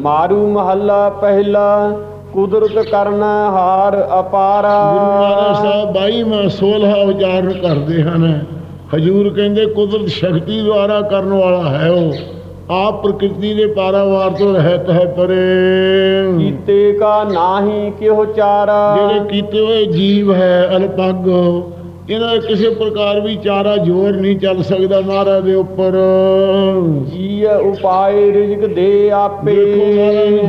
ਮਾਰੂ ਮਹੱਲਾ ਪਹਿਲਾ ਕੁਦਰਤ ਕਰਨਾ ਹਾਰ ਅਪਾਰਾ। ਗੁਰੂ ਮਹਾਰਾਜ ਸਾਹਿਬ 22ਵਾਂ 16 ਉਚਾਰਨ ਕਰਦੇ ਹਨ। ਹਜੂਰ ਕਹਿੰਦੇ ਕੁਦਰਤ ਸ਼ਕਤੀ ਦੁਆਰਾ ਕਰਨ ਵਾਲਾ ਹੈ ਉਹ। ਆਪ ਪ੍ਰਕਿਰਤੀ ਦੇ ਪਾਰਾਵਾਰ ਤੋਂ ਰਹਿਤ ਹੈ ਪਰੇ। ਕੀਤੇ ਕਾ ਨਾਹੀ ਕਿਉ ਚਾਰਾ। ਜਿਹੜੇ ਕੀਤੇ ਹੋਏ ਜੀਵ ਹੈ ਅਲਪੱਗ ਇਹਨਾਂ ਦਾ ਕਿਸੇ ਪ੍ਰਕਾਰ ਵੀ ਚਾਰਾ ਜ਼ੋਰ ਨਹੀਂ ਚੱਲ ਸਕਦਾ ਮਹਾਰਾਜ ਦੇ ਉੱਪਰ। ਜੀ ਉਪਾਏ ਰਿਜਕ ਦੇ ਆਪੇ।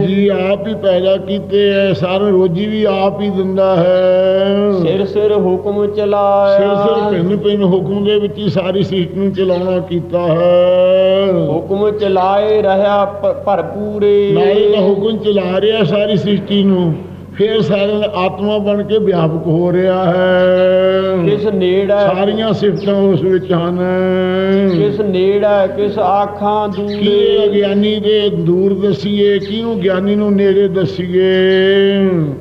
ਜੀ ਆਪ ਹੀ ਪੈਦਾ ਕੀਤੇ ਐ ਸਾਰਾ ਰੋਜੀ ਵੀ ਆਪ ਹੀ ਦਿੰਦਾ ਹੈ। ਸਿਰ ਸਿਰ ਹੁਕਮ ਚਲਾਇਆ। ਸਿਰ ਸਿਰ ਭਿੰਨ ਭਿੰਨ ਹੁਕਮ ਦੇ ਵਿੱਚ ਹੀ ਸਾਰੀ ਸ੍ਰਿਸ਼ਟੀ ਨੂੰ ਚਲਾਉਣਾ ਕੀਤਾ ਹੈ। ਹੁਕਮ ਚਲਾਏ ਰਹਾ ਭਰਪੂਰੇ। ਨਾਲੇ ਹੁਕਮ ਚਲਾ ਰਿਹਾ ਸਾਰੀ ਸ੍ਰਿਸ਼ਟੀ ਨੂੰ। ਫਿਰ ਸਾਰੇ ਦਾ ਆਤਮਾ ਬਣ ਕੇ ਵਿਆਪਕ ਹੋ ਰਿਹਾ ਹੈ। ਕਿਸ ਨੇੜ ਹੈ? ਸਾਰੀਆਂ ਸਿਫਤਾਂ ਉਸ ਵਿੱਚ ਹਨ। ਕਿਸ ਨੇੜ ਹੈ? ਕਿਸ ਆਖਾਂ ਕੀ ਦੂਰੇ ਅਗਿਆਨੀ ਦੇ ਦੂਰ ਦਸੀਏ? ਕਿਹਨੂੰ ਗਿਆਨੀ ਨੂੰ ਨੇੜੇ ਦਸੀਏ?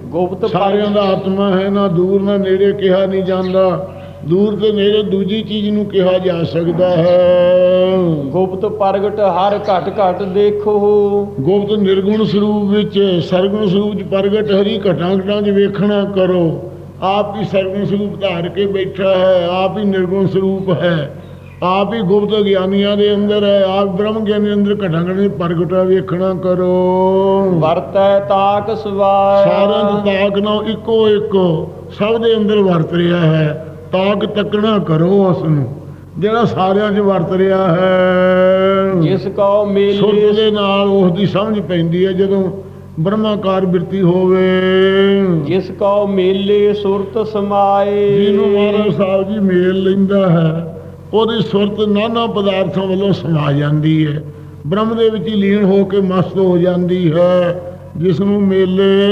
ਗੁਪਤ ਸਾਰਿਆਂ ਦਾ ਆਤਮਾ ਹੈ ਨਾ ਦੂਰ ਨਾ ਨੇੜੇ ਕਿਹਾ ਨਹੀਂ ਜਾਂਦਾ। ਦੂਰ ਤੇ ਨੇੜੇ ਦੂਜੀ ਚੀਜ਼ ਨੂੰ ਕਿਹਾ ਜਾ ਸਕਦਾ ਹੈ। ਗੁਪਤ ਪ੍ਰਗਟ ਹਰ ਘਟ ਘਟ ਦੇਖੋ। ਗੁਪਤ ਨਿਰਗੁਣ ਸਰੂਪ ਵਿੱਚ ਸਰਗੁਣ ਸਰੂਪ ਚ ਪ੍ਰਗਟ ਹਰੀ ਘਟਾਂ ਘਟਾਂ 'ਚ ਵੇਖਣਾ ਕਰੋ। ਆਪ ਹੀ ਸਰਗੁਣ ਸਰੂਪ ਧਾਰ ਕੇ ਬੈਠਾ ਹੈ ਆਪ ਹੀ ਨਿਰਗੁਣ ਸਰੂਪ ਹੈ। ਆਪ ਹੀ ਗੁਪਤ ਗਿਆਨੀਆਂ ਦੇ ਅੰਦਰ ਹੈ ਆਪ ਬ੍ਰਹਮ ਗਿਆਨੀ ਦੇ ਅੰਦਰ ਘਟਾਂ ਘਟਾਂ 'ਚ ਪ੍ਰਗਟਾ ਵੇਖਣਾ ਕਰੋ। ਵਰਤੈ ਤਾਕ ਸਵਾਇਆ ਸਾਰਿਆਂ ਦੀ ਤਾਕ ਨਾਲ ਇੱਕੋ ਇੱਕ ਸਭ ਦੇ ਅੰਦਰ ਵਰਤ ਰਿਹਾ ਹੈ। ਤਾਕ ਤੱਕਣਾ ਕਰੋ ਉਸ ਨੂੰ ਜਿਹੜਾ ਸਾਰਿਆਂ 'ਚ ਵਰਤ ਰਿਹਾ ਹੈ। ਜਿਸ ਸੁਰਤ ਮੇਲੇ ਦੇ ਨਾਲ ਉਸ ਦੀ ਸਮਝ ਪੈਂਦੀ ਹੈ ਜਦੋਂ ਬ੍ਰਹਮਾਕਾਰ ਬਿਰਤੀ ਹੋਵੇ। ਜਿਸ ਕਉ ਮੇਲੇ ਸੁਰਤ ਸਮਾਏ। ਜਿਹਨੂੰ ਮਹਾਰਾਜ ਸਾਹਿਬ ਜੀ ਮੇਲ ਲੈਂਦਾ ਹੈ ਉਹਦੀ ਸੁਰਤ ਨਾਨਾ ਪਦਾਰਥਾਂ ਵੱਲੋਂ ਸਮਾ ਜਾਂਦੀ ਹੈ। ਬ੍ਰਹਮ ਦੇ ਵਿੱਚ ਹੀ ਲੀਨ ਹੋ ਕੇ ਮਸਤ ਹੋ ਜਾਂਦੀ ਹੈ। ਜਿਸ ਨੂੰ ਮੇਲੇ।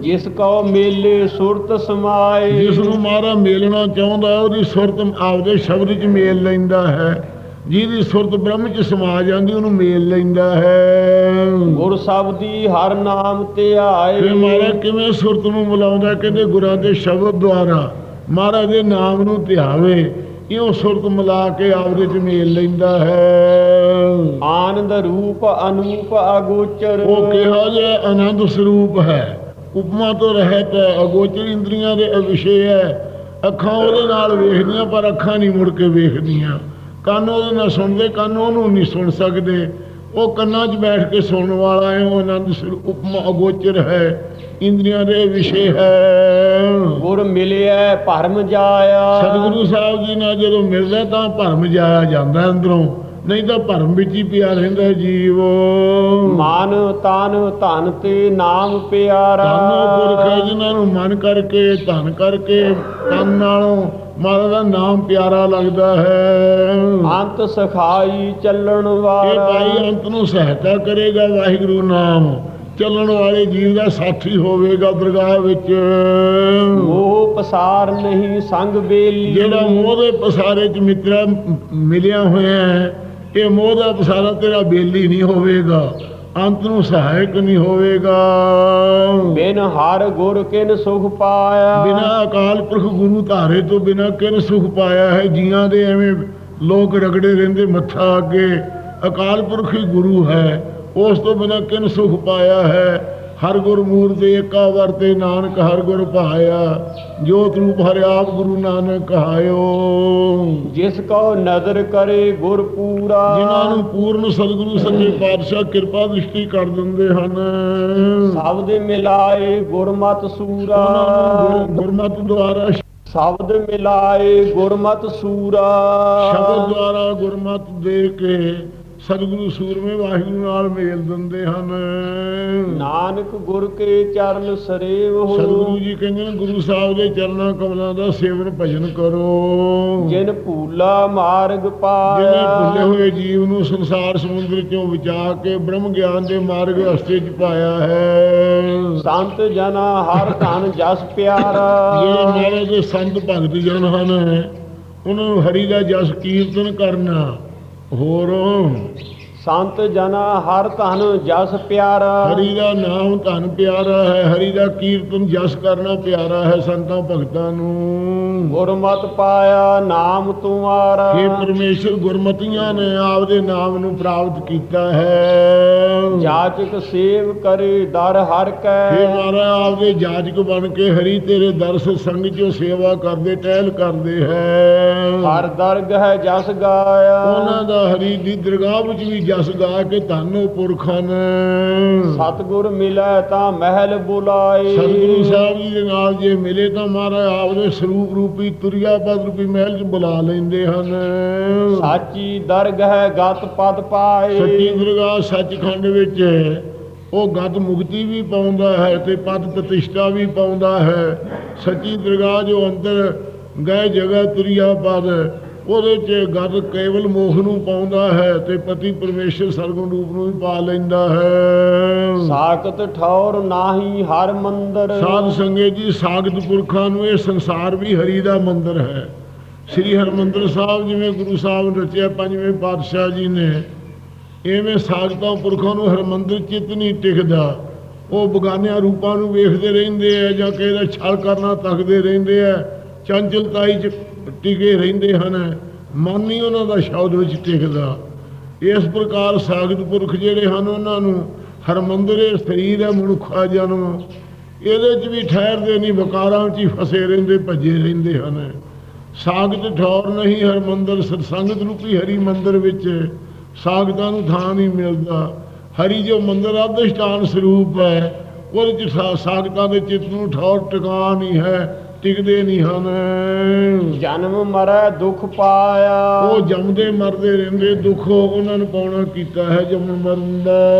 ਜਿਸ ਕਉ ਮੇਲੇ ਸੁਰਤ ਸਮਾਏ। ਜਿਸ ਨੂੰ ਮਹਾਰਾ ਮੇਲਣਾ ਚਾਹੁੰਦਾ ਉਹਦੀ ਸੁਰਤ ਆਪਦੇ ਸ਼ਬਦ 'ਚ ਮੇਲ ਲੈਂਦਾ ਹੈ। ਜਿਹਦੀ ਸੁਰਤ ਬ੍ਰਹਮ 'ਚ ਸਮਾ ਜਾਂਦੀ ਉਹਨੂੰ ਮੇਲ ਲੈਂਦਾ ਹੈ। ਗੁਰ ਸਬਦੀ ਹਰ ਨਾਮ ਤੇ ਫਿਰ ਆਏ ਮਹਾਰਾਜ ਕਿਵੇਂ ਸੁਰਤ ਨੂੰ ਮਿਲਾਉਂਦਾ ਕਹਿੰਦੇ ਗੁਰਾਂ ਦੇ ਸ਼ਬਦ ਦੁਆਰਾ ਮਹਾਰਾਜ ਦੇ ਨਾਮ ਨੂੰ ਧਿਆਵੇ। ਇਉਂ ਸੁਰਤ ਮਿਲਾ ਕੇ ਆਪਦੇ 'ਚ ਮੇਲ ਲੈਂਦਾ ਹੈ। ਆਨੰਦ ਰੂਪ ਅਨੂਪ ਅਗੋਚਰ। ਉਹ ਕਿਹਾ ਜਿਹਾ ਆਨੰਦ ਸਰੂਪ ਹੈ ਉਪਮਾ ਤੋਂ ਰਹਿਤ ਹੈ ਅਗੋਚਰ ਇੰਦਰੀਆਂ ਦੇ ਅਵਿਸ਼ੇ ਹੈ। ਅੱਖਾਂ ਉਹਦੇ ਨਾਲ ਵੇਖਦੀਆਂ ਪਰ ਅੱਖਾਂ ਨਹੀਂ ਮੁੜ ਕੇ ਵੇਖਦੀਆਂ। ਕੰਨ ਉਹਦੇ ਨਾਲ ਸੁਣਦੇ ਕੰਨ ਉਹਨੂੰ ਨਹੀਂ ਸੁਣ ਸਕਦੇ। ਉਹ ਕੰਨਾਂ 'ਚ ਬੈਠ ਕੇ ਸੁਣਨ ਵਾਲਾ ਹੈ ਉਹ ਆਨੰਦ ਸਰੂਪ ਉਪਮਾ ਅਗੋਚਰ ਹੈ ਇੰਦਰੀਆਂ ਦੇ ਵਿਸ਼ੇ ਹੈ। ਗੁਰ ਮਿਲਿਆ ਭਰਮ ਜਾਇਆ। ਸਤਿਗੁਰੂ ਸਾਹਿਬ ਜੀ ਨਾਲ ਜਦੋਂ ਮਿਲਦਾ ਤਾਂ ਭਰਮ ਜਾਇਆ ਜਾਂਦਾ ਅੰਦਰੋਂ। ਨਹੀਂ ਤਾਂ ਭਰਮ ਵਿੱਚ ਹੀ ਪਿਆ ਰਹਿੰਦਾ ਜੀਵ। ਮਨ ਤਨ ਧਨ ਤੇ ਨਾਮ ਪਿਆਰਾ। ਧੰਨੋ ਪੁਰਖ ਜਿਨ੍ਹਾਂ ਨੂੰ ਮਨ ਕਰਕੇ ਧਨ ਕਰਕੇ ਤਨ ਨਾਲੋਂ ਮਾਤਾ ਦਾ ਨਾਮ ਪਿਆਰਾ ਲੱਗਦਾ ਹੈ। ਅੰਤ ਸਖਾਈ ਚੱਲਣ ਇਹ ਵਾਲਾ। ਭਾਈ ਅੰਤ ਨੂੰ ਸਹਾਇਤਾ ਕਰੇਗਾ ਵਾਹਿਗੁਰੂ ਨਾਮ। ਚੱਲਣ ਵਾਲੇ ਜੀਵ ਦਾ ਸਾਥੀ ਹੋਵੇਗਾ ਦਰਗਾਹ ਵਿੱਚ। ਮੋਹ ਪਸਾਰ ਨਹੀਂ ਸੰਗ ਬੇਲੀ। ਜਿਹੜਾ ਮੋਹ ਦੇ ਪਸਾਰੇ ਚ ਮਿੱਤਰਾ ਮਿਲਿਆ ਹੋਇਆ ਹੈ ਇਹ ਮੋਹ ਦਾ ਪਸਾਰਾ ਤੇਰਾ ਬੇਲੀ ਨਹੀਂ ਹੋਵੇਗਾ ਅੰਤ ਨੂੰ ਸਹਾਇਕ ਨਹੀਂ ਹੋਵੇਗਾ। ਬਿਨ ਹਰ ਗੁਰ ਕਿਨ ਸੁਖ ਪਾਇਆ। ਬਿਨਾ ਅਕਾਲ ਪੁਰਖ ਗੁਰੂ ਧਾਰੇ ਤੋਂ ਬਿਨਾ ਕਿਨ ਸੁਖ ਪਾਇਆ ਹੈ? ਜੀਆਂ ਦੇ ਐਵੇਂ ਲੋਕ ਰਗੜੇ ਰਹਿੰਦੇ ਮੱਥਾ ਅੱਗੇ। ਅਕਾਲ ਪੁਰਖ ਹੀ ਗੁਰੂ ਹੈ ਉਸ ਤੋਂ ਬਿਨਾ ਕਿਨ ਸੁਖ ਪਾਇਆ ਹੈ? ਹਰ ਗੁਰ ਮੂਰਤਿ ਏਕਾ ਵਰਤੇ ਨਾਨਕ ਹਰ ਗੁਰ ਭਾਇਆ ਜੋਤ ਰੂਪ ਹਰਿ ਆਪ ਗੁਰੂ ਨਾਨਕ ਕਹਾਇਓ ਜਿਸ ਕੋ ਨਦਰ ਕਰੇ ਗੁਰ ਪੂਰਾ। ਜਿਨ੍ਹਾਂ ਨੂੰ ਪੂਰਨ ਸਤਿਗੁਰੂ ਸੱਚੇ ਪਾਤਸ਼ਾਹ ਕਿਰਪਾ ਦ੍ਰਿਸ਼ਟੀ ਕਰ ਦਿੰਦੇ ਹਨ। ਸ਼ਬਦ ਮਿਲਾਏ ਗੁਰਮਤ ਸੂਰਾ। ਗੁਰਮਤਿ ਦੁਆਰਾ ਸ਼ਬਦ ਮਿਲਾਏ ਗੁਰਮਤ ਸੂਰਾ। ਸ਼ਬਦ ਦੁਆਰਾ ਗੁਰਮਤ ਦੇ ਕੇ ਸਤਿਗੁਰੂ ਸੂਰਮੇ ਵਾਹਿਗੁਰੂ ਨਾਲ ਮੇਲ ਦਿੰਦੇ ਹਨ। ਨਾਨਕ ਗੁਰ ਕੇ ਚਰਨ ਸਰੇਵ ਹੋ ਸਤਿਗੁਰੂ ਜੀ ਕਹਿੰਦੇ ਨੇ ਗੁਰੂ ਸਾਹਿਬ ਦੇ ਚਰਨਾਂ ਕਮਲਾਂ ਦਾ ਸੇਵਨ ਭਜਨ ਕਰੋ। ਜਿਨ ਭੂਲਾ ਮਾਰਗ ਜਿਹਨੇ ਭੁੱਲੇ ਪਾਇਆ ਹੋਏ ਜੀਵ ਨੂੰ ਸੰਸਾਰ ਸਮੁੰਦਰ ਚੋਂ ਬਚਾ ਕੇ ਬ੍ਰਹਮ ਗਿਆਨ ਦੇ ਮਾਰਗ ਰਸਤੇ 'ਚ ਪਾਇਆ ਹੈ। ਸੰਤ ਜਨਾ ਹਰ ਧਨ ਜਸ ਜਿਹੜੇ ਪਿਆਰਾ ਮਹਾਰਾਜ ਦੇ ਸੰਤ ਭਗਤ ਜਨ ਹਨ ਉਹਨਾਂ ਨੂੰ ਹਰੀ ਦਾ ਜਸ ਕੀਰਤਨ ਕਰਨਾ। ਹੋਰ ਸੰਤ ਜਨਾ ਹਰ ਧਨ ਜਸ ਪਿਆਰਾ। ਹਰੀ ਦਾ ਨਾਮ ਧਨ ਪਿਆਰਾ ਹੈ ਹਰੀ ਦਾ ਕੀਰਤਨ ਜਸ ਕਰਨਾ ਪਿਆਰਾ ਹੈ ਸੰਤਾਂ ਭਗਤਾਂ ਨੂੰ। ਗੁਰਮਤਿ ਪਾਇਆ ਨਾਮ ਤੁਮਾਰਾ ਇਹ ਪਰਮੇਸ਼ਰ ਗੁਰਮਤੀਆਂ ਨੇ ਆਪਦੇ ਨਾਮ ਨੂੰ ਪ੍ਰਾਪਤ ਕੀਤਾ ਹੈ। ਜਾਚਕ ਸੇਵ ਕਰੇ ਦਰ ਹਰ ਇਹ ਕੈ ਮਾਰਾ ਆਪਦੇ ਜਾਜਕ ਬਣ ਕੇ ਹਰੀ ਤੇਰੇ ਦਰਸ ਸੰਗ ਚੋਂ ਸੇਵਾ ਕਰਦੇ ਟਹਿਲ ਕਰਦੇ ਹੈ। ਹਰ ਦਰਗ ਹੈ ਜਸ ਗਾਇਆ। ਉਹਨਾਂ ਦਾ ਹਰੀ ਦੀ ਦਰਗਾਹ ਵਿੱਚ ਵੀ ਜਸ ਗਾ ਕੇ ਧੰਨੋ ਪੁਰਖਾਂ ਨੇ। ਸਤਗੁਰ ਮਿਲੈ ਤਾਂ ਮਹਿਲ ਬੁਲਾਏ। ਸਤਿਗੁਰੂ ਸਾਹਿਬ ਜੀ ਦੇ ਨਾਲ ਜੇ ਮਿਲੇ ਤਾਂ ਮਹਾਰਾਜ ਆਪਦੇ ਸਰੂਪ ਰੂਪੀ ਤੁਰਿਆ ਪਦ ਰੂਪੀ ਮਹਿਲ 'ਚ ਬੁਲਾ ਲੈਂਦੇ ਹਨ। ਸਾਚੀ ਦਰਗ ਹੈ ਗਤ ਪਦ ਪਾਏ। ਸੱਚੀ ਦਰਗਾਹ ਸੱਚਖੰਡ ਵਿੱਚ ਉਹ ਗਤ ਮੁਕਤੀ ਵੀ ਪਾਉਂਦਾ ਹੈ ਤੇ ਪਦ ਪ੍ਰਤਿਸ਼ਠਾ ਵੀ ਪਾਉਂਦਾ ਹੈ। ਸੱਚੀ ਦਰਗਾਹ ਜੋ ਅੰਦਰ ਗਏ ਜਗ੍ਹਾ ਤੁਰਿਆ ਪਦ ਉਹਦੇ 'ਚ ਗਤ ਕੇਵਲ ਮੋਹ ਨੂੰ ਪਾਉਂਦਾ ਹੈ ਤੇ ਪਤੀ ਪਰਮੇਸ਼ਰ ਸਰਗੁਣ ਰੂਪ ਨੂੰ ਵੀ ਪਾ ਲੈਂਦਾ ਹੈ। ਸਾਖਤ ਠੌਰ ਨਾਹੀ ਹਰ ਮੰਦਰ। ਸਾਧ ਸੰਗਤ ਜੀ ਸਾਗਤ ਪੁਰਖਾਂ ਨੂੰ ਇਹ ਸੰਸਾਰ ਵੀ ਹਰੀ ਦਾ ਮੰਦਰ ਹੈ। ਸ੍ਰੀ ਹਰਮੰਦਰ ਸਾਹਿਬ ਜਿਵੇਂ ਗੁਰੂ ਸਾਹਿਬ ਨੇ ਰਚਿਆ ਪੰਜਵੇਂ ਪਾਤਸ਼ਾਹ ਜੀ ਨੇ ਐਵੇਂ ਸਾਗਤਾਂ ਪੁਰਖਾਂ ਨੂੰ ਹਰਮੰਦਰ ਚਿੱਤ ਨਹੀਂ ਟਿਕਦਾ। ਉਹ ਬਗਾਨਿਆਂ ਰੂਪਾਂ ਨੂੰ ਵੇਖਦੇ ਰਹਿੰਦੇ ਆ ਜਾਂ ਕਿਸੇ ਦਾ ਛਲ ਕਰਨਾ ਤੱਕਦੇ ਰਹਿੰਦੇ ਆ। ਚੰਚਲਤਾਈ ਚ ਟਿਕੇ ਰਹਿੰਦੇ ਹਨ। ਮਨ ਹੀ ਉਹਨਾਂ ਦਾ ਸ਼ਬਦ ਵਿੱਚ ਟਿਕਦਾ। ਇਸ ਪ੍ਰਕਾਰ ਸਾਗਤ ਪੁਰਖ ਜਿਹੜੇ ਹਨ, ਉਹਨਾਂ ਨੂੰ ਹਰਮੰਦਰ ਸਰੀਰ ਹੈ ਮਨੁੱਖਾ ਜਨਮ। ਇਹਦੇ 'ਚ ਵੀ ਠਹਿਰਦੇ ਨਹੀਂ, ਵਕਾਰਾਂ 'ਚ ਹੀ ਫਸੇ ਰਹਿੰਦੇ, ਭੱਜੇ ਰਹਿੰਦੇ ਹਨ। ਸਾਗਤ ਠੌਰ ਨਹੀਂ ਹਰਮੰਦਰ ਸਤਸੰਗਤ ਰੂਪੀ ਹਰੀ ਮੰਦਰ ਵਿੱਚ ਸਾਗਤਾਂ ਨੂੰ ਥਾਂ ਨਹੀਂ ਮਿਲਦਾ। ਹਰੀ ਜੋ ਮੰਦਰ ਅਧਿਸ਼ਟਾਨ ਸਰੂਪ ਹੈ, ਉਹਦੇ 'ਚ ਸਾਗਤਾਂ ਦੇ ਚਿੱਤ ਨੂੰ ਠੌਰ, ਟਿਕਾ ਨਹੀਂ ਹੈ। ਟਿਕਦੇ ਨਹੀਂ ਹਨ। ਜਨਮ ਮਰੈ ਦੁਖ ਪਾਇਆ। ਉਹ ਜੰਮਦੇ ਮਰਦੇ ਰਹਿੰਦੇ ਦੁੱਖ ਉਹਨਾਂ ਨੂੰ ਪਾਉਣਾ ਕੀਤਾ ਹੈ ਜੰਮਣ ਮਰਨ ਦਾ।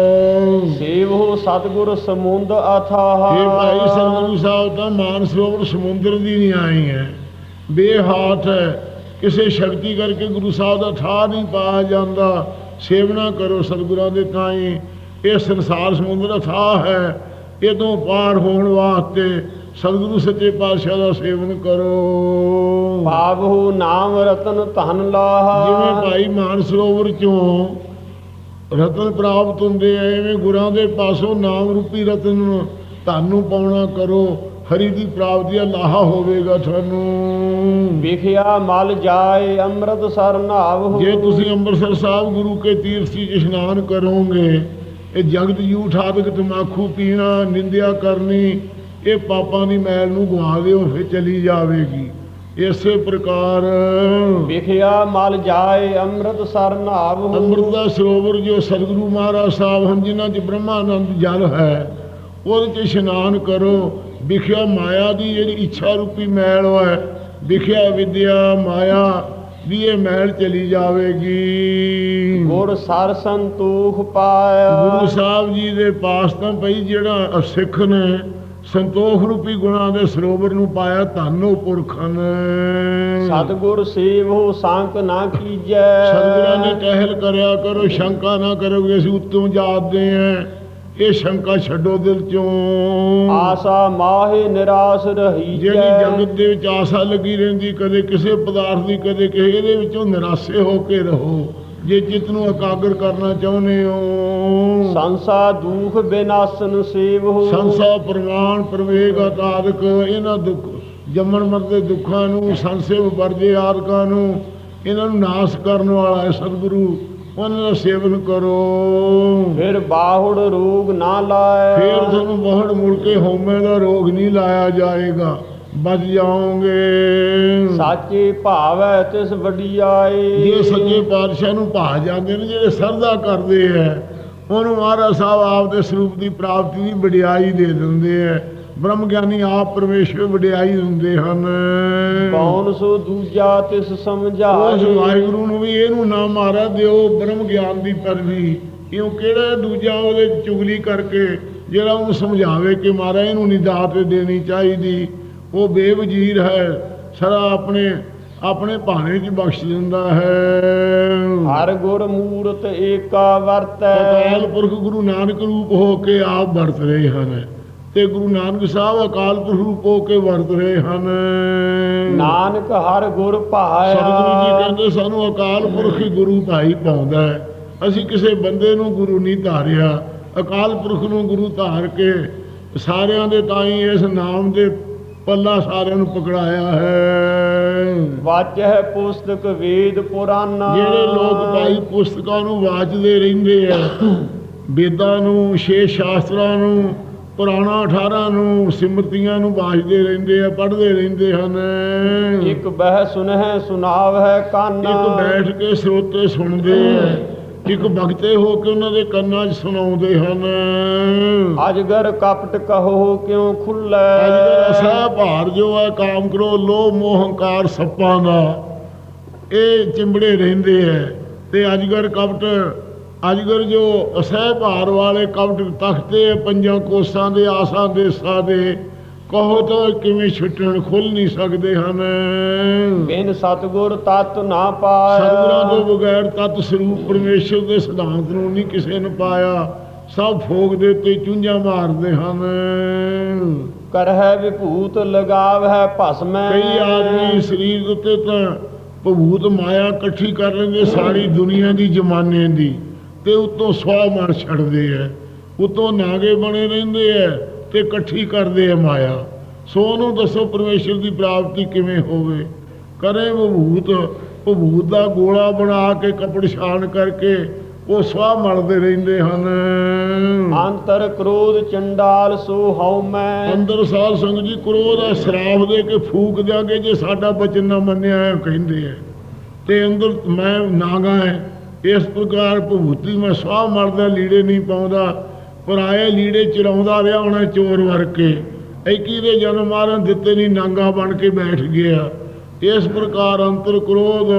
ਸੇਵੋ ਸਤਗੁਰ ਸਮੁੰਦ ਅਥਾਹ। ਇਹ ਭਾਈ ਸਤਿਗੁਰੂ ਸਾਹਿਬ ਤਾਂ ਮਾਨ ਸਰੋਵਰ ਸਮੁੰਦਰ ਦੀ ਨਹੀਂ ਆਈ ਹੈ। ਬੇਹਾਤ ਹੈ। ਕਿਸੇ ਸ਼ਕਤੀ ਕਰਕੇ ਗੁਰੂ ਸਾਹਿਬ ਦਾ ਠਾਹ ਨਹੀਂ ਪਾਇਆ ਜਾਂਦਾ। ਸੇਵਨਾ ਕਰੋ ਸਤਿਗੁਰਾਂ ਦੇ ਤਾਈ। ਇਹ ਸੰਸਾਰ ਸਮੁੰਦਰ ਅਥਾਹ ਹੈ। ਇਹ ਤੋਂ ਪਾਰ ਹੋਣ ਵਾਸਤੇ ਸਤਿਗੁਰੂ ਸੱਚੇ ਪਾਤਸ਼ਾਹ ਦਾ ਸੇਵਨ ਕਰੋ। ਪਾਵਹੁ ਨਾਮ ਰਤਨ ਧਨ ਲਾਹਾ। ਜਿਵੇਂ ਭਾਈ ਮਾਨ ਸਰੋਵਰ ਚੋਂ ਰਤਨ ਪ੍ਰਾਪਤ ਹੁੰਦੇ ਆ ਐਵੇਂ ਗੁਰਾਂ ਦੇ ਪਾਸੋਂ ਨਾਮ ਰੂਪੀ ਰਤਨ ਤੁਹਾਨੂੰ ਪਾਉਣਾ ਕਰੋ। ਹਰੀ ਦੀ ਪ੍ਰਾਪਤੀ ਦਾ ਲਾਹਾ ਹੋਵੇਗਾ ਤੁਹਾਨੂੰ। ਵਿਖਿਆ ਮਲ ਜਾਏ ਅੰਮ੍ਰਿਤ ਸਰ ਨਾਵਹੁ। ਜੇ ਤੁਸੀਂ ਅੰਮ੍ਰਿਤਸਰ ਸਾਹਿਬ ਗੁਰੂ ਕੇ ਤੀਰਥ 'ਚ ਇਸ਼ਨਾਨ ਕਰੋਗੇ ਇਹ ਜਗਤ ਜੂਠ ਆਦਿਕ ਤਮਾਖੂ ਪੀਣਾ ਨਿੰਦਿਆ ਕਰਨੀ ਇਹ ਪਾਪਾਂ ਦੀ ਮੈਲ ਨੂੰ ਗਵਾ ਦਿਓ ਫਿਰ ਚਲੀ ਜਾਵੇਗੀ। ਇਸੇ ਪ੍ਰਕਾਰ ਵਿਖਿਆ ਮਲ ਜਾਏ ਅੰਮ੍ਰਿਤ ਸਰ ਨਾਵਹੁ ਅੰਮ੍ਰਿਤ ਦਾ ਸਰੋਵਰ ਜੋ ਸਤਿਗੁਰੂ ਮਹਾਰਾਜ ਸਾਹਿਬ ਹਨ ਜਿਨ੍ਹਾਂ 'ਚ ਬ੍ਰਹਮਾਨੰਦ ਜਲ ਹੈ ਉਹਦੇ 'ਚ ਇਸ਼ਨਾਨ ਕਰੋ। ਵਿਖਿਆ ਮਾਇਆ ਦੀ ਜਿਹੜੀ ਇੱਛਾ ਰੂਪੀ ਮੈਲ ਹੈ ਵਿਖਿਆ ਵਿਦਿਆ ਮਾਇਆ ਦੀ ਇਹ ਮੈਲ ਚਲੀ ਜਾਵੇਗੀ। ਗੁਰ ਸਰ ਸੰਤੋਖ ਪਾਇਆ। ਗੁਰੂ ਸਾਹਿਬ ਜੀ ਦੇ ਪਾਸ ਤਾਂ ਪਈ ਜਿਹੜਾ ਸਿੱਖ ਨੇ ਸੰਤੋਖ ਰੂਪੀ ਗੁਣਾਂ ਦੇ ਸਰੋਵਰ ਨੂੰ ਪਾਇਆ ਧੰਨੋ ਪੁਰਖਾਂ ਨੇ ਸਤਗੁਰ ਸੇਵਹੁ ਸੰਕ ਨਾ ਕੀਜੈ। ਸਤਿਗੁਰਾਂ ਨੇ ਕਹਿਲ ਕਰਿਆ ਕਰੋ ਸ਼ੰਕਾ ਨਾ ਕਰੋਗੇ ਅਸੀਂ ਉੱਤੋਂ ਜਾਪਦੇ ਆਂ ਇਹ ਸ਼ੰਕਾ ਛੱਡੋ ਦਿਲ ਚੋਂ। ਆਸਾ ਮਾਹੇ ਨਿਰਾਸ ਰਹੀ ਜਿਹੜੀ ਜਗਤ ਦੇ ਵਿੱਚ ਆਸਾ ਲੱਗੀ ਰਹਿੰਦੀ ਕਦੇ ਕਿਸੇ ਪਦਾਰਥ ਦੀ ਕਦੇ ਕਿਸੇ ਇਹਦੇ ਵਿੱਚੋਂ ਨਿਰਾਸੇ ਹੋ ਕੇ ਰਹੋ। ਜੇ ਚਿੱਤ ਨੂੰ ਇਕਾਗਰ ਕਰਨਾ ਚਾਹੁੰਦੇ ਹੋ। ਸੰਸਾ ਦੁਖ ਬਿਨਾਸਨ ਸੇਵਹੁ। ਸੰਸਾ ਪ੍ਰਮਾਣ ਪ੍ਰਵੇਗ ਆਦਿਕ ਇਹਨਾਂ ਦੁੱਖ ਜੰਮਣ ਮਰਦੇ ਦੁੱਖਾਂ ਨੂੰ ਸੰਸੇਵ ਵਰਜੇ ਆਦਿਕਾਂ ਨੂੰ ਇਹਨਾਂ ਨੂੰ ਨਾਸ ਕਰਨ ਵਾਲਾ ਹੈ ਸਤਿਗੁਰੂ ਉਹਨਾਂ ਦਾ ਸੇਵਨ ਕਰੋ। ਫਿਰ ਬਾਹੁੜ ਰੋਗ ਨਾ ਲਾਏ ਫੇਰ ਤੁਹਾਨੂੰ ਬਹੁਤ ਮੁੜ ਕੇ ਹਉਮੈ ਦਾ ਰੋਗ ਨਹੀਂ ਲਾਇਆ ਜਾਏਗਾ। ਬਚ ਜਾਓਗੇ ਸਾਚੇ ਭਾਵੈ ਤਿਸ ਵਡਿਆਈ ਜੇ ਸੱਚੇ ਪਾਤਸ਼ਾਹ ਨੂੰ ਭਾ ਜਾਂਦੇ ਨੇ ਜਿਹੜੇ ਸਰਦਾ ਕਰਦੇ ਐ ਉਹਨੂੰ ਮਹਾਰਾਜ ਸਾਹਿਬ ਆਪ ਦੇ ਸਰੂਪ ਦੀ ਪ੍ਰਾਪਤੀ ਦੀ ਵਡਿਆਈ ਦੇ ਦਿੰਦੇ ਐ। ਬ੍ਰਹਮ ਗਿਆਨੀ ਆਪ ਪਰਮੇਸ਼ਵਰ ਵਡਿਆਈ ਦਿੰਦੇ ਹਨ। ਕੌਣ ਸੋ ਦੂਜਾ ਤਿਸ ਉਸ ਸਮਝਾਏ ਵਾਹਿਗੁਰੂ ਨੂੰ ਵੀ ਇਹਨੂੰ ਨਾ ਮਾਰਾ ਦਿਓ ਬ੍ਰਹਮ ਗਿਆਨ ਦੀ ਪਰਵੀ ਕਿਉਂ ਕਿਹੜਾ ਦੂਜਾ ਉਹਦੇ ਚੁਗਲੀ ਕਰਕੇ ਜਿਹੜਾ ਉਹਨੂੰ ਸਮਝਾਵੇ ਕਿ ਮਾਰਾ ਇਹਨੂੰ ਨਹੀਂ ਦਾਤ ਦੇਣੀ ਚਾਹੀਦੀ। ਉਹ ਬੇਵਜੀਰ ਹੈ ਸਦਾ ਆਪਣੇ ਆਪਣੇ ਭਾਣੇ 'ਚ ਬਖਸ਼ ਦਿੰਦਾ ਹੈ। ਹਰ ਗੁਰ ਮੂਰਤ ਏਕਾ ਵਰਤੈ। ਅਕਾਲ ਪੁਰਖ ਗੁਰੂ ਨਾਨਕ ਰੂਪ ਹੋ ਕੇ ਆਪ ਵਰਤ ਰਹੇ ਹਨ ਤੇ ਗੁਰੂ ਨਾਨਕ ਸਾਹਿਬ ਅਕਾਲ ਪੁਰਖ ਰੂਪ ਹੋ ਕੇ ਵਰਤ ਰਹੇ ਹਨ। ਨਾਨਕ ਹਰ ਗੁਰ ਸਤਿਗੁਰੂ ਜੀ ਭਾਇਆ ਕਹਿੰਦੇ ਸਾਨੂੰ ਅਕਾਲ ਪੁਰਖ ਹੀ ਗੁਰੂ ਭਾਈ ਪਾਉਂਦਾ ਹੈ। ਅਸੀਂ ਕਿਸੇ ਬੰਦੇ ਨੂੰ ਗੁਰੂ ਨਹੀਂ ਧਾਰਿਆ। ਅਕਾਲ ਪੁਰਖ ਨੂੰ ਗੁਰੂ ਧਾਰ ਕੇ ਸਾਰਿਆਂ ਦੇ ਤਾਈ ਇਸ ਨਾਮ ਦੇ ਪੱਲਾ ਸਾਰਿਆਂ ਨੂੰ ਪਕੜਾਇਆ ਹੈ। ਵਾਚਹਿ ਪੁਸਤਕ ਵੇਦ ਪੁਰਾਨਾ ਜਿਹੜੇ ਲੋਕ ਭਾਈ ਪੁਸਤਕਾਂ ਨੂੰ ਵਾਚਦੇ ਰਹਿੰਦੇ ਆ ਵੇਦਾਂ ਨੂੰ ਛੇ ਸ਼ਾਸਤਰਾਂ ਨੂੰ ਪੁਰਾਣਾ 18 ਨੂੰ ਸਿਮਰਤੀਆਂ ਨੂੰ ਵਾਚਦੇ ਰਹਿੰਦੇ ਆ ਪੜ੍ਹਦੇ ਰਹਿੰਦੇ ਹਨ। ਇਕ ਬਹਿ ਸੁਨਹਿ ਸੁਨਾਵਹਿ ਕੰਨ। ਇੱਕ ਬੈਠ ਕੇ ਸਰੋਤੇ ਸੁਣਦੇ ਆ। ਇੱਕ ਭਗਤੇ ਹੋ ਕੇ ਉਹਨਾਂ ਦੇ ਕੰਨਾਂ 'ਚ ਸੁਣਾਉਂਦੇ ਹਨ। ਅਜਗਰ ਕਪਟ ਕਹੋ ਕਿਉ ਖੁੱਲੇ ਅਸਾ ਭਾਰ ਜੋ ਹੈ ਕਾਮ ਕਰੋ ਲੋਭ ਮੋਹ ਹੰਕਾਰ ਸੱਪਾਂ ਦਾ। ਇਹ ਚਿੰਬੜੇ ਰਹਿੰਦੇ ਐ ਤੇ ਅਜਗਰ ਕਪਟ ਅਜਗਰ ਜੋ ਅਸਹਿ ਭਾਰ ਵਾਲੇ ਕਪਟ ਤਖਤੇ ਪੰਜਾਂ ਕੋਸਾਂ ਦੇ ਆਸਾਂ ਦੇਸਾਂ ਦੇ ਕਹੋ ਤਾਂ ਕਿਵੇਂ ਛੁੱਟਣ ਖੁੱਲ ਨਹੀਂ ਸਕਦੇ ਹਨ? ਬਿਨ ਸਤਗੁਰ ਤਤ ਨਾ ਪਾਇਆ। ਸਤਿਗੁਰਾਂ ਤੋਂ ਬਗੈਰ ਤਤ ਸਰੂਪ ਪਰਮੇਸ਼ਰ ਦੇ ਸਿਧਾਂਤ ਨੂੰ ਨਹੀਂ ਕਿਸੇ ਨੇ ਪਾਇਆ। ਸਭ ਫੋਕ ਦੇ ਉੱਤੇ ਚੁੰਝਾਂ ਮਾਰਦੇ ਹਨ। ਕਰਹਿ ਵਿਭੂਤ ਲਗਾਵਹਿ ਭਸਮੈ। ਕਈ ਆਦਮੀ ਸਰੀਰ ਉੱਤੇ ਤਾਂ ਭੂਤ ਮਾਇਆ ਇਕੱਠੀ ਕਰ ਲੈਂਦੇ ਸਾਰੀ ਦੁਨੀਆ ਦੀ ਜਮਾਨੇ ਦੀ। ਤੇ ਉਤੋਂ ਸਵਾ ਮਨ ਛੱਡਦੇ ਐ। ਉਤੋਂ ਨਾਗੇ ਬਣੇ ਰਹਿੰਦੇ ਐ। ਤੇ ਇਕੱਠੀ ਕਰਦੇ ਐ ਮਾਇਆ। ਸੋ ਉਹਨੂੰ ਦੱਸੋ ਪਰਮੇਸ਼ਰ ਦੀ ਪ੍ਰਾਪਤੀ ਕਿਵੇਂ ਹੋਵੇ। ਕਰੇ ਭੂਤ ਭੂਤ ਦਾ ਗੋਲਾ ਬਣਾ ਕੇ ਕਪੜ ਛਾਣ ਕਰਕੇ ਉਹ ਸਵਾ ਮਲਦੇ ਰਹਿੰਦੇ ਹਨ। ਅੰਤਰ ਕ੍ਰੋਧ ਚੰਡਾਲ ਸੋ ਹਉ ਮੈਂ। ਅੰਦਰ ਸਾਧ ਸੰਗਤ ਜੀ ਕ੍ਰੋਧ ਦਾ ਸ਼ਰਾਪ ਦੇ ਕੇ ਫੂਕ ਦਿਆਂਗੇ ਜੇ ਸਾਡਾ ਬਚਨ ਨਾ ਮੰਨਿਆ ਹੈ ਕਹਿੰਦੇ ਆ ਤੇ ਅੰਦਰ ਮੈਂ ਨਾਗਾ ਹੈ ਇਸ ਪ੍ਰਕਾਰ ਭਭੂਤੀ ਮੈਂ ਸਵਾਹ ਮਰਦਾ ਲੀੜੇ ਨਹੀਂ ਪਾਉਂਦਾ। ਪਰ ਆਏ ਲੀੜੇ ਚਰਾਉਂਦਾ ਰਿਹਾ ਹੋਣਾ ਚੋਰ ਵਰ ਕੇ ਐਕੀ ਦੇ ਜਨਮ ਮਾਰਨ ਦਿੱਤੇ ਨਹੀਂ ਨਾਗਾ ਬਣ ਕੇ ਬੈਠ ਗਿਆ। ਇਸ ਪ੍ਰਕਾਰ ਅੰਤਰ ਕ੍ਰੋਧ।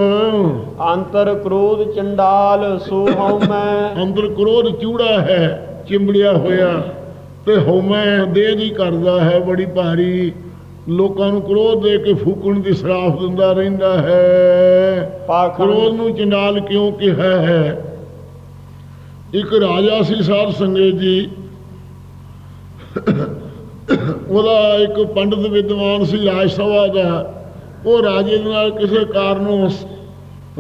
ਅੰਤਰ ਕ੍ਰੋਧ ਚੰਡਾਲ ਸੋ ਹਉ ਮੈਂ। ਅੰਦਰ ਕ੍ਰੋਧ ਚੂੜਾ ਹੈ ਚਿੰਬੜਿਆ ਹੋਇਆ। ਤੇ ਹਉਮੈ ਦੇਹ ਦੀ ਕਰਦਾ ਹੈ ਬੜੀ ਭਾਰੀ। ਲੋਕਾਂ ਨੂੰ ਕ੍ਰੋਧ ਦੇ ਕੇ ਫੂਕਣ ਦੀ ਸਰਾਫ ਦਿੰਦਾ ਰਹਿੰਦਾ ਹੈ। ਕ੍ਰੋਧ ਨੂੰ ਚੰਡਾਲ ਕਿਉਂ ਕਿਹਾ ਹੈ? ਇੱਕ ਰਾਜਾ ਸੀ ਸਾਧ ਸੰਗਤ ਜੀ। ਉਹਦਾ ਇੱਕ ਪੰਡਤ ਵਿਦਵਾਨ ਸੀ ਰਾਜ ਸਭਾ ਦਾ। ਉਹ ਰਾਜੇ ਦੇ ਨਾਲ ਕਿਸੇ ਕਾਰਨੋਂ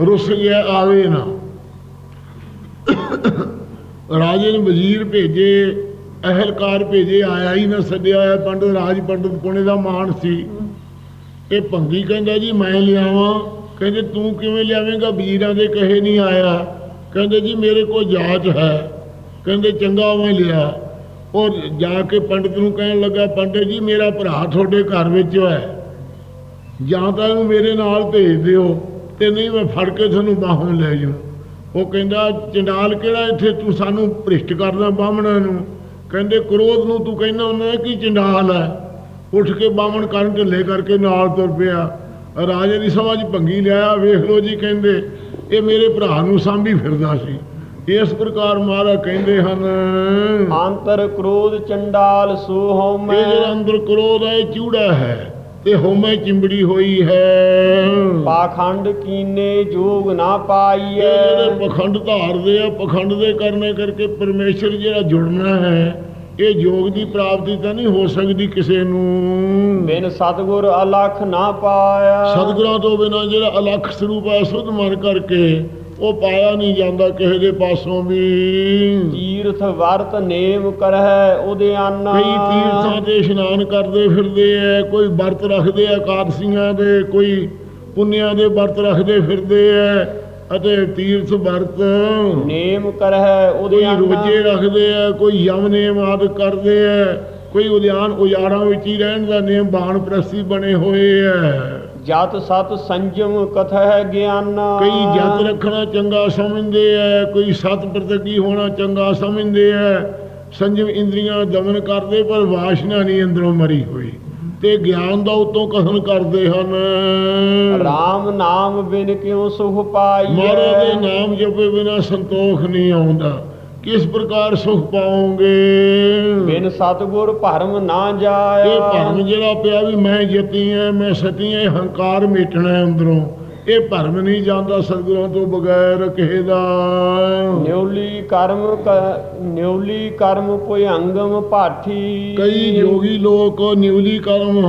ਰੁੱਸ ਗਿਆ, ਆਵੇ ਨਾ। ਰਾਜੇ ਨੇ ਵਜ਼ੀਰ ਭੇਜੇ, ਅਹਿਲਕਾਰ ਭੇਜੇ, ਆਇਆ ਹੀ ਨਾ, ਸੱਦਿਆ ਹੋਇਆ ਪੰਡਤ, ਰਾਜ ਪੰਡਤ ਕੋਣੇ ਦਾ ਮਾਨ ਸੀ। ਇਹ ਭੰਗੀ ਕਹਿੰਦਾ ਜੀ, ਮੈਂ ਲਿਆਵਾਂ। ਕਹਿੰਦੇ, ਤੂੰ ਕਿਵੇਂ ਲਿਆਵੇਂਗਾ? ਵੀਰਾਂ ਦੇ ਕਹੇ ਨਹੀਂ ਆਇਆ। ਕਹਿੰਦੇ ਜੀ ਮੇਰੇ ਕੋਲ ਜਾਚ ਹੈ। ਕਹਿੰਦੇ ਚੰਗਾ ਮੈਂ ਲਿਆ। ਉਹ ਜਾ ਕੇ ਪੰਡਤ ਨੂੰ ਕਹਿਣ ਲੱਗਾ, ਪੰਡਤ ਜੀ, ਮੇਰਾ ਭਰਾ ਤੁਹਾਡੇ ਘਰ ਵਿੱਚ ਹੈ। ਜਾਂ ਤਾਂ ਇਹਨੂੰ ਮੇਰੇ ਨਾਲ ਭੇਜ ਦਿਓ ਤੇ ਨਹੀਂ ਮੈਂ ਫੜ ਕੇ ਤੁਹਾਨੂੰ ਬਾਹੋਂ ਲੈ ਜਾਊਂ। ਉਹ ਕਹਿੰਦਾ, ਚੰਡਾਲ ਕਿਹੜਾ ਇੱਥੇ ਤੂੰ ਸਾਨੂੰ ਭ੍ਰਿਸ਼ਟ ਕਰਦਾ ਬਾਹਮਣਾਂ ਨੂੰ? ਕਹਿੰਦੇ, ਕ੍ਰੋਧ ਨੂੰ ਤੂੰ ਕਹਿੰਦਾ ਹੁੰਦਾ ਕਿ ਚੰਡਾਲ ਹੈ। ਉੱਠ ਕੇ ਬਾਹਮਣ ਕਰਨ ਢਿੱਲੇ ਕਰਕੇ ਨਾਲ ਤੁਰ ਪਿਆ। ਰਾਜੇ ਦੀ ਸਭਾ 'ਚ ਭੰਗੀ ਲਿਆ ਵੇਖ ਲੋ ਜੀ ਕਹਿੰਦੇ ਇਹ ਮੇਰੇ ਭਰਾ ਨੂੰ ਸਾਂਭੀ ਫਿਰਦਾ ਸੀ। ਇਸ ਪ੍ਰਕਾਰ ਮਹਾਰਾਜ ਕਹਿੰਦੇ ਹਨ ਅੰਤਰ ਕ੍ਰੋਧ ਚੰਡਾਲ ਸੋ ਹਉ ਇਹ ਜਿਹੜਾ ਅੰਦਰ ਕ੍ਰੋਧ ਹੈ ਚੂੜਾ ਹੈ ਤੇ ਹਉਮੈ ਚਿੰਬੜੀ ਹੋਈ ਹੈ। ਪਾਖੰਡ ਕੀਨੇ ਜੋਗ ਨਾ ਪਾਈਐ। ਜਿਹੜੇ ਪਖੰਡ ਧਾਰਦੇ ਆ ਪਖੰਡ ਦੇ ਕਰਨੇ ਕਰਕੇ ਪਰਮੇਸ਼ਰ ਜਿਹੜਾ ਜੁੜਨਾ ਹੈ ਇਹ ਯੋਗ ਦੀ ਪ੍ਰਾਪਤੀ ਤਾਂ ਨਹੀਂ ਹੋ ਸਕਦੀ ਕਿਸੇ ਨੂੰ। ਬਿਨ ਸਤਗੁਰ ਅਲਖ ਨਾ ਪਾਇਆ। ਸਤਿਗੁਰਾਂ ਤੋਂ ਬਿਨਾਂ ਜਿਹੜਾ ਅਲੱਖ ਸਰੂਪ ਹੈ ਸੁਧ ਮਨ ਕਰਕੇ ਉਹ ਪਾਇਆ ਨਹੀਂ ਜਾਂਦਾ ਕਿਸੇ ਦੇ ਪਾਸੋਂ ਵੀ। ਤੀਰਥ ਵਰਤ ਨੇਮ ਕਰਹਿ ਉਦਿਆਨਾ ਕਈ ਤੀਰਥਾਂ ਤੇ ਇਸ਼ਨਾਨ ਕਰਦੇ ਫਿਰਦੇ ਐ ਕੋਈ ਵਰਤ ਰੱਖਦੇ ਆ ਕਾਦਸੀਆਂ ਦੇ ਕੋਈ ਪੁੰਨਿਆਂ ਦੇ ਵਰਤ ਰੱਖਦੇ ਫਿਰਦੇ ਐ। ਅਤੇ ਤੀਰਥ ਵਰਤ। ਨੇਮ ਕਰਹਿ ਕੋਈ ਉਦਿਆਨਾ ਰੋਜੇ ਰੱਖਦੇ ਆ ਕੋਈ ਯਮ ਨੇਮ ਆਦਿ ਕਰਦੇ ਆ ਕੋਈ ਉਦਿਆਨ ਉਜਾੜਾਂ ਵਿੱਚ ਹੀ ਰਹਿਣ ਦਾ ਨੇਮ ਬਾਣ ਪ੍ਰਸਤੀ ਬਣੇ ਹੋਏ ਐ ਜਤ ਸਤ ਸੰਜਮ ਕਥੈ ਗਿਆਨਾ। ਕਈ ਜਤ ਰੱਖਣਾ ਚੰਗਾ ਸਮਝਦੇ ਐ ਕੋਈ ਸਤ ਪ੍ਰਤੱਗੀ ਹੋਣਾ ਚੰਗਾ ਸਮਝਦੇ ਐ ਸੰਜਮ ਇੰਦਰੀਆਂ ਦਮਨ ਕਰਦੇ ਪਰ ਵਾਸ਼ਨਾ ਨਹੀਂ ਅੰਦਰੋਂ ਮਰੀ ਹੋਈ। ਤੇ ਗਿਆਨ ਦਾ ਉਤੋਂ ਕਥਨ ਕਰਦੇ ਹਨ। RAM ਨਾਮ ਬਿਨ ਕਿਉ ਸੁਖ ਮਹਾਰਾਜ ਦੇ ਪਾਈਐ ਨਾਮ ਜਪੇ ਬਿਨਾ ਸੰਤੋਖ ਨਹੀਂ ਆਉਂਦਾ। ਕਿਸ ਪ੍ਰਕਾਰ ਸੁਖ ਪਾਓਗੇ? ਬਿਨ ਸਤਗੁਰ ਭਰਮ ਨਾ ਇਹ ਜਾਇਆ ਭਰਮ ਜਿਹੜਾ ਪਿਆ ਵੀ ਮੈਂ ਜਤੀ ਐ ਮੈਂ ਸਤੀ ਐ ਹੰਕਾਰ ਮਿਟਣਾ ਹੈ ਅੰਦਰੋਂ। ਇਹ ਭਰਮ ਨਹੀਂ ਜਾਂਦਾ ਸਤਿਗੁਰਾਂ ਤੋਂ ਬਗੈਰ ਕਿਸੇ ਦਾ। ਨਿਉਲੀ ਕਰਮ ਨਿਉਲੀ ਕਰਮ ਭੁਯੰਗਮ ਪਾਠੀ ਕਈ ਯੋਗੀ ਲੋਕ ਨਿਉਲੀ ਕਰਮ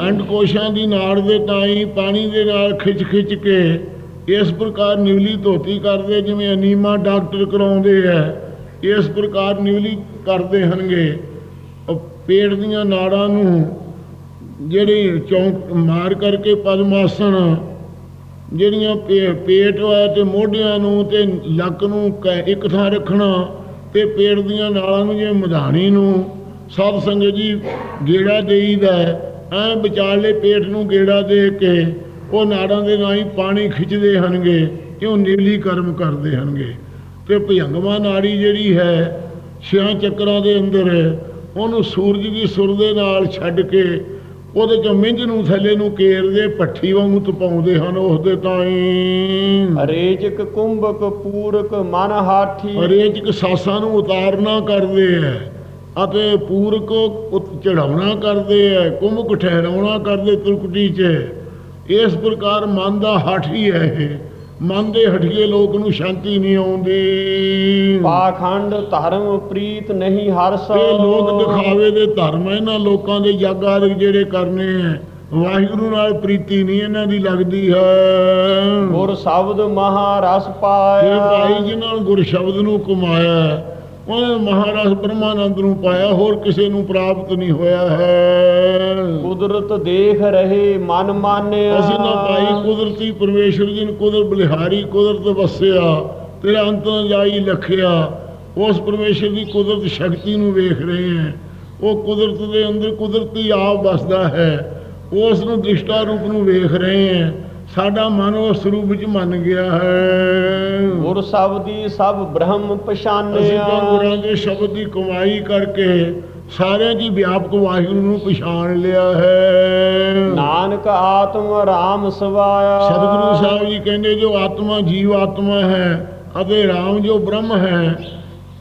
ਅੰਡ ਕੋਸ਼ਾਂ ਦੀ ਨਾੜ ਦੇ ਤਾਈ ਪਾਣੀ ਦੇ ਨਾਲ ਖਿੱਚ ਖਿੱਚ ਕੇ ਇਸ ਪ੍ਰਕਾਰ ਨਿਵਲੀ ਧੋਤੀ ਕਰਦੇ ਜਿਵੇਂ ਅਨੀਮਾ ਡਾਕਟਰ ਕਰਾਉਂਦੇ ਆ ਇਸ ਪ੍ਰਕਾਰ ਨਿਵਲੀ ਕਰਦੇ ਹਨਗੇ। ਪੇਟ ਦੀਆਂ ਨਾੜਾਂ ਨੂੰ ਜਿਹੜੀ ਚੌਂਕ ਮਾਰ ਕਰਕੇ ਪਦਮਾਸਨ ਜਿਹੜੀਆਂ ਪੇ- ਪੇਟ ਹੈ ਤੇ ਮੋਢਿਆਂ ਨੂੰ ਤੇ ਲੱਕ ਨੂੰ ਕ- ਇੱਕ ਥਾਂ ਰੱਖਣਾ ਤੇ ਪੇਟ ਦੀਆਂ ਨਾਲਾਂ ਨੂੰ ਜਿਵੇਂ ਮਧਾਣੀ ਨੂੰ ਸਾਧ ਸੰਗਤ ਜੀ ਗੇੜਾ ਦੇਈਦਾ ਐ ਵਿਚਾਲੇ ਪੇਟ ਨੂੰ ਗੇੜਾ ਦੇ ਕੇ ਉਹ ਨਾੜਾਂ ਦੇ ਨਾਲ ਹੀ ਪਾਣੀ ਖਿੱਚਦੇ ਹਨਗੇ, ਕਿਉਂ ਨੀਲੀ ਕਰਮ ਕਰਦੇ ਹਨਗੇ। ਤੇ ਭਯੰਗਮਾ ਨਾੜੀ ਜਿਹੜੀ ਹੈ, ਛਿਆਂ ਚੱਕਰਾਂ ਦੇ ਅੰਦਰ ਉਹਨੂੰ ਸੂਰਜ ਦੀ ਸੁਰ ਦੇ ਨਾਲ ਛੱਡ ਕੇ ਉਹਦੇ ਚੋਂ ਮਿੰਝ ਨੂੰ ਥੱਲੇ ਨੂੰ ਕੇਰਦੇ ਭੱਠੀ ਵਾਂਗੂ ਤਪਾਉਂਦੇ ਹਨ ਉਸ ਦੇ ਤਾਈਂ ਰੇਜਕ ਕੁੰਭਕ ਪੂਰਕ ਮਨ ਹਾਠੀ ਅਰੇਜਕ ਸਾਸਾਂ ਨੂੰ ਉਤਾਰਨਾ ਕਰਦੇ ਐ ਅਤੇ ਪੂਰਕ ਚੜਾਉਣਾ ਕਰਦੇ ਐ ਕੁੰਭਕ ਠਹਿਰਾਉਣਾ ਕਰਦੇ ਤੁਰਕਟੀ 'ਚ। ਇਸ ਪ੍ਰਕਾਰ ਮਨ ਦਾ ਹਾਠੀ ਹੈ ਇਹ। ਮਨ ਦੇ ਹਠੀਏ ਲੋਕ ਨੂੰ ਸ਼ਾਂਤੀ ਨਹੀਂ ਆਉਂਦੀ। ਪਾਖੰਡ ਧਰਮ ਪ੍ਰੀਤ ਨਹੀਂ ਹਰਸ। ਇਹ ਲੋਕ ਦਿਖਾਵੇ ਦੇ ਧਰਮ ਇਹਨਾਂ ਲੋਕਾਂ ਦੇ ਯੱਗ ਆਦਿ ਜਿਹੜੇ ਕਰਨੇ ਐ ਵਾਹਿਗੁਰੂ ਨਾਲ ਪ੍ਰੀਤੀ ਨਹੀਂ ਇਹਨਾਂ ਦੀ ਲੱਗਦੀ ਹੈ। ਗੁਰ ਸ਼ਬਦ ਮਹਾਰਸ ਇਹ ਪਾਇਆ ਭਾਈ ਜਿਨ੍ਹਾਂ ਨੂੰ ਗੁਰ ਸ਼ਬਦ ਨੂੰ ਕਮਾਇਆ ਹੈ, ਉਹਨੇ ਮਹਾਰਾਜ ਬ੍ਰਹਮਾਨੰਦ ਨੂੰ ਪਾਇਆ ਹੋਰ ਕਿਸੇ ਨੂੰ ਪ੍ਰਾਪਤ ਨਹੀਂ ਹੋਇਆ ਹੈ। ਕੁਦਰਤ ਦੇਖ ਰਹੇ ਮਨ ਮਾਨਿਆ। ਅਸੀਂ ਨਾ ਭਾਈ ਕੁਦਰਤੀ ਪਰਮੇਸ਼ਰ ਜੀ ਨੂੰ ਕੁਦਰ ਬਲਿਹਾਰੀ ਕੁਦਰਤ ਵਸਿਆ ਤੇਰਾ ਅੰਤ ਜਾਈ ਲਖਿਆ। ਉਸ ਪਰਮੇਸ਼ਰ ਦੀ ਕੁਦਰਤ ਸ਼ਕਤੀ ਨੂੰ ਵੇਖ ਰਹੇ ਹਾਂ ਉਹ ਕੁਦਰਤ ਦੇ ਅੰਦਰ ਕੁਦਰਤੀ ਆਪ ਵਸਦਾ ਹੈ। ਉਸ ਨੂੰ ਦ੍ਰਿਸ਼ਟਾ ਰੂਪ ਨੂੰ ਵੇਖ ਰਹੇ ਹਾਂ ਸਾਡਾ ਮਨ ਉਸ ਰੂਪ ਵਿੱਚ ਮੰਨ ਗਿਆ ਹੈ। ਗੁਰ ਸ਼ਬਦੀ ਸਭ ਬ੍ਰਹਮ ਅਸੀਂ ਤਾਂ ਪਛਾਨਿਆ ਗੁਰਾਂ ਦੇ ਸ਼ਬਦ ਦੀ ਕਮਾਈ ਕਰਕੇ ਸਾਰਿਆਂ ਦੀ ਵਿਆਪਕ ਵਾਹਿਗੁਰੂ ਨੂੰ ਪਛਾਣ ਲਿਆ ਹੈ। ਨਾਨਕ ਆਤਮ ਰਾਮ ਸਵਾਇਆ। ਸਤਿਗੁਰੂ ਸਾਹਿਬ ਜੀ ਕਹਿੰਦੇ ਜੋ ਆਤਮਾ ਜੀਵ ਆਤਮਾ ਹੈ ਅਤੇ RAM ਜੋ ਬ੍ਰਹਮ ਹੈ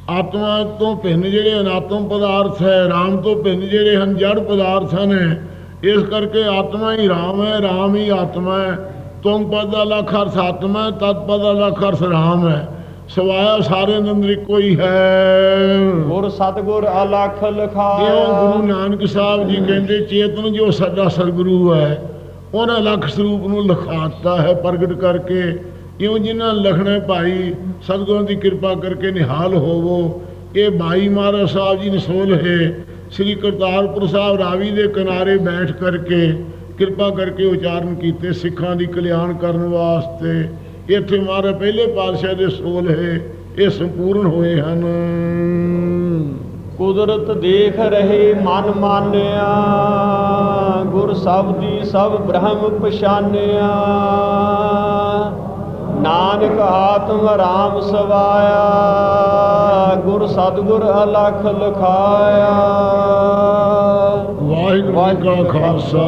ਆਤਮਾ ਤੋਂ ਭਿੰਨ ਜਿਹੜੇ ਅਨਾਤਮ ਪਦਾਰਥ ਹੈ RAM ਤੋਂ ਭਿੰਨ ਜਿਹੜੇ ਹਨ ਜੜ ਪਦਾਰਥ ਹਨ ਇਸ ਕਰਕੇ ਆਤਮਾ ਹੀ RAM ਹੈ RAM ਹੀ ਆਤਮਾ ਹੈ। ਤੁਮ ਪਦ ਅਰਥ ਆਤਮਾ ਹੈ, ਤਤ ਪਦ ਅਰਥ RAM ਹੈ ਸਵਾਇਆ ਸਾਰੇ ਅੰਦਰ ਇੱਕੋ ਹੀ ਹੈ। ਗੁਰ ਸਤਗੁਰ ਅਲਖ ਜਿਉਂ ਗੁਰੂ ਲਖਾਇਆ ਨਾਨਕ ਸਾਹਿਬ ਜੀ ਕਹਿੰਦੇ ਚੇਤਨ ਜੋ ਸਾਡਾ ਸਤਿਗੁਰੂ ਹੈ। ਉਹਨਾਂ ਲਖ ਸਰੂਪ ਨੂੰ ਲਖਾਤਾ ਹੈ ਪ੍ਰਗਟ ਕਰਕੇ। ਇਉਂ ਜਿਨ੍ਹਾਂ ਲਖਣਾ ਭਾਈ ਸਤਿਗੁਰਾਂ ਦੀ ਕਿਰਪਾ ਕਰਕੇ ਨਿਹਾਲ ਹੋਵੋ। ਇਹ ਭਾਈ ਮਹਾਰਾਜ ਸਾਹਿਬ ਜੀ ਨਸੋਲ ਹੈ ਸ੍ਰੀ ਕਰਤਾਰਪੁਰ ਸਾਹਿਬ ਰਾਵੀ ਦੇ ਕਿਨਾਰੇ ਬੈਠ ਕਰਕੇ ਕਿਰਪਾ ਕਰਕੇ ਉਚਾਰਨ ਕੀਤੇ ਸਿੱਖਾਂ ਦੀ ਕਲਿਆਣ ਕਰਨ ਵਾਸਤੇ। ਇੱਥੇ ਮਹਾਰਾਜ ਪਹਿਲੇ ਪਾਤਸ਼ਾਹ ਦੇ ਸੋਲ ਹੈ, ਇਹ ਸੰਪੂਰਨ ਹੋਏ ਹਨ। ਕੁਦਰਤ ਦੇਖ ਰਹੇ ਮਨ ਮਾਨਿਆ, ਗੁਰ ਸ਼ਬਦੀ ਸਭ ਬ੍ਰਹਮ ਪਛਾਨਿਆ। ਨਾਨਕ ਆਤਮ ਰਾਮ ਸਵਾਇਆ, ਗੁਰ ਸਤਗੁਰ ਅਲਖ ਲਖਾਇਆ। ਵਾਹਿਗੁਰੂ ਜੀ ਕਾ ਖਾਲਸਾ